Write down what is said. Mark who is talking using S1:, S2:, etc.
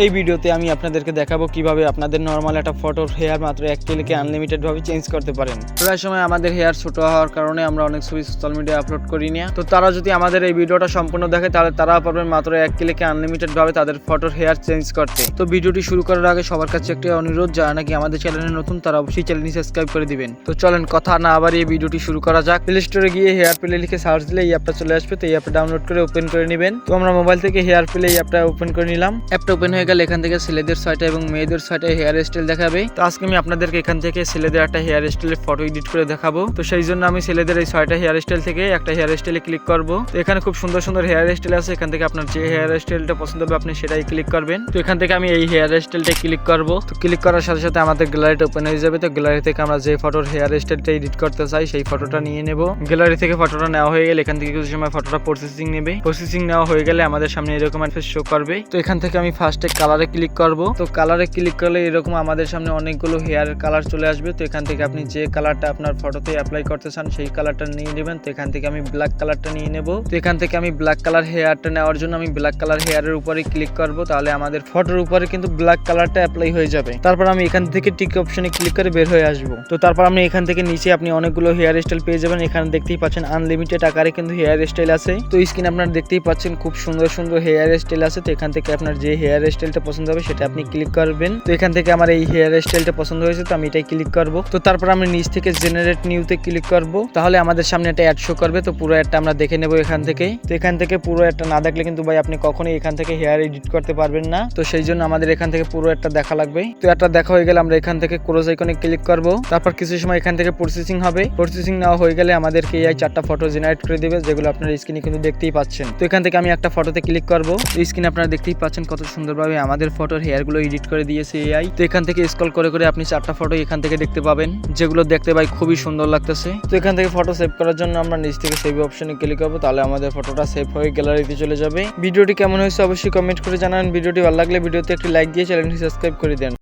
S1: এই ভিডিওতে আমি আপনাদেরকে দেখাবো কীভাবে আপনাদের নর্মাল একটা ফটোর হেয়ার মাত্র এক ক্লিকে আনলিমিটেড ভাবে চেঞ্জ করতে পারেন। প্রায় সময় আমাদের হেয়ার ছোট হওয়ার কারণে আমরা অনেক ছবি সোশ্যাল মিডিয়া আপলোড করি না। তো তারা যদি আমাদের এই ভিডিওটা সম্পূর্ণ দেখে, তাহলে তারা পারবেন মাত্র এক ক্লিকে আনলিমিটেড ভাবে তাদের ফটোর হেয়ার চেঞ্জ করতে। তো ভিডিওটি শুরু করার আগে সবার কাছে একটি অনুরোধ, যারা নাকি আমাদের চ্যানেলে নতুন, তারা অবশ্যই চ্যানেলটি সাবস্ক্রাইব করে দিবেন। তো চলেন কথা না আবার এই ভিডিওটি শুরু করা যাক। প্লে স্টোরে গিয়ে হেয়ার প্লে লিখে সার্চ দিলে এই অ্যাপটা চলে আসবে। তো এই অ্যাপটা ডাউনলোড করে ওপেন করে নেবেন। তো আমরা মোবাইল থেকে হেয়ার প্লে এই অ্যাপটা ওপেন করে নিলাম। অ্যাপটা ওপেন হয়ে গেলে এখান থেকে ছেলেদের ছয়টা এবং মেয়েদের ছয়টা হেয়ার স্টাইল দেখাবে। তো আজকে আমি আপনাদেরকে এখান থেকে ছেলেদের একটা হেয়ার স্টাইলের ফটো এডিট করে দেখাবো। তো সেই জন্য আমি ছেলেদের এই ছয়টা হেয়ার স্টাইল থেকে একটা হেয়ার স্টাইলে ক্লিক করব। তো এখানে খুব সুন্দর সুন্দর হেয়ার স্টাইল আছে। এখান থেকে আপনার যে হেয়ার স্টাইলটা পছন্দ হবে, আপনি সেটাই ক্লিক করবেন। তো এখান থেকে আমি এই হেয়ার স্টাইলটা ক্লিক করব। তো ক্লিক করার সাথে সাথে আমাদের গ্যালারিটা ওপেন হয়ে যাবে। তো গ্যালারি থেকে আমরা যে ফটোর হেয়ার স্টাইলটা এডিট করতে চাই, সেই ফটোটা নিয়ে নেব। গ্যালারি থেকে ফটোটা নেওয়া হয়ে গেলে এখান থেকে কিছু সময় ফটোটা প্রসেসিং নেবে। প্রসেসিং নেওয়া হয়ে গেলে আমাদের সামনে এরকম একটা শো করবে। তো এখান থেকে আমি ফার্স্টে কালারে ক্লিক করব। তো কালারে ক্লিক করলে এরকম আমাদের সামনে অনেকগুলো হেয়ার কালার চলে আসবে। তো এখান থেকে আপনি যে কালারটা আপনার ফটোতে অ্যাপ্লাই করতে চান, সেই কালারটা নিয়ে নেবেন। তো এখান থেকে আমি ব্ল্যাক কালারটা নিয়ে নেব। তো এখান থেকে আমি ব্ল্যাক কালার হেয়ারটা নেওয়ার জন্য আমি ব্ল্যাক কালার হেয়ারের উপরে ক্লিক করব। তাহলে আমাদের ফটোর উপরে কিন্তু ব্ল্যাক কালারটা অ্যাপ্লাই হয়ে যাবে। তারপর আমি এখান থেকে টিক অপশনে ক্লিক করে বের হয়ে আসব। তো তারপর আপনি এখান থেকে নিচে আপনি অনেকগুলো হেয়ার স্টাইল পেয়ে যাবেন। এখানে দেখতেই পাচ্ছেন আনলিমিটেড আকারে কিন্তু হেয়ার স্টাইল আছে। তো স্ক্রিন আপনার দেখতেই পাচ্ছেন, খুব সুন্দর সুন্দর হেয়ার স্টাইল আছে। তো এখান থেকে আপনার যে হেয়ার স্টাইলটা পছন্দ হবে, সেটা আপনি ক্লিক করবেন। তো এখান থেকে আমার এই হেয়ার স্টাইলটা পছন্দ হয়েছে, তো আমি এটাই ক্লিক করব। তো তারপর আমি নিচ থেকে জেনারেট নিউতে ক্লিক করব। তাহলে আমাদের সামনে একটা অ্যাড শো করবে, তো পুরো অ্যাডটা আমরা দেখে নেব এখান থেকে। তো এখান থেকে পুরো একটা না দেখলে কিন্তু ভাই আপনি কখনোই এখান থেকে হেয়ার এডিট করতে পারবেন না। তো সেই জন্য আমাদের এখান থেকে পুরো একটা দেখা লাগবে। তো একটা দেখা হয়ে গেলে আমরা এখান থেকে ক্রোজ আইকনে ক্লিক করব। তারপর কিছু সময় এখান থেকে প্রসেসিং হবে। প্রসেসিং নেওয়া হয়ে গেলে আমাদেরকে এই চারটা ফটো জেনারেট করে দেবে, যেগুলো আপনার স্ক্রিনে কিন্তু দেখতেই পাচ্ছেন। তো এখান থেকে আমি একটা ফটোতে ক্লিক করব। স্ক্রিনে আপনারা দেখতেই পাচ্ছেন কত সুন্দরভাবে আমাদের ফটোর হেয়ারগুলো এডিট করে দিয়েছে এআই তো এখান থেকে স্ক্রল করে করে আপনি চারটা ফটো এখান থেকে দেখতে পাবেন, যেগুলো দেখতে ভাই খুবই সুন্দর লাগতেছে। তো এখান থেকে ফটো সেভ করার জন্য আমরা নিচ থেকে সেভ অপশনে ক্লিক করব, তাহলে আমাদের ফটোটা সেভ হয়ে গ্যালারিতে চলে যাবে। ভিডিওটি কেমন হয়েছে অবশ্যই কমেন্ট করে জানান। ভিডিওটি ভালো লাগলে ভিডিওতে একটি লাইক দিয়ে চ্যানেলটি সাবস্ক্রাইব করে দেন।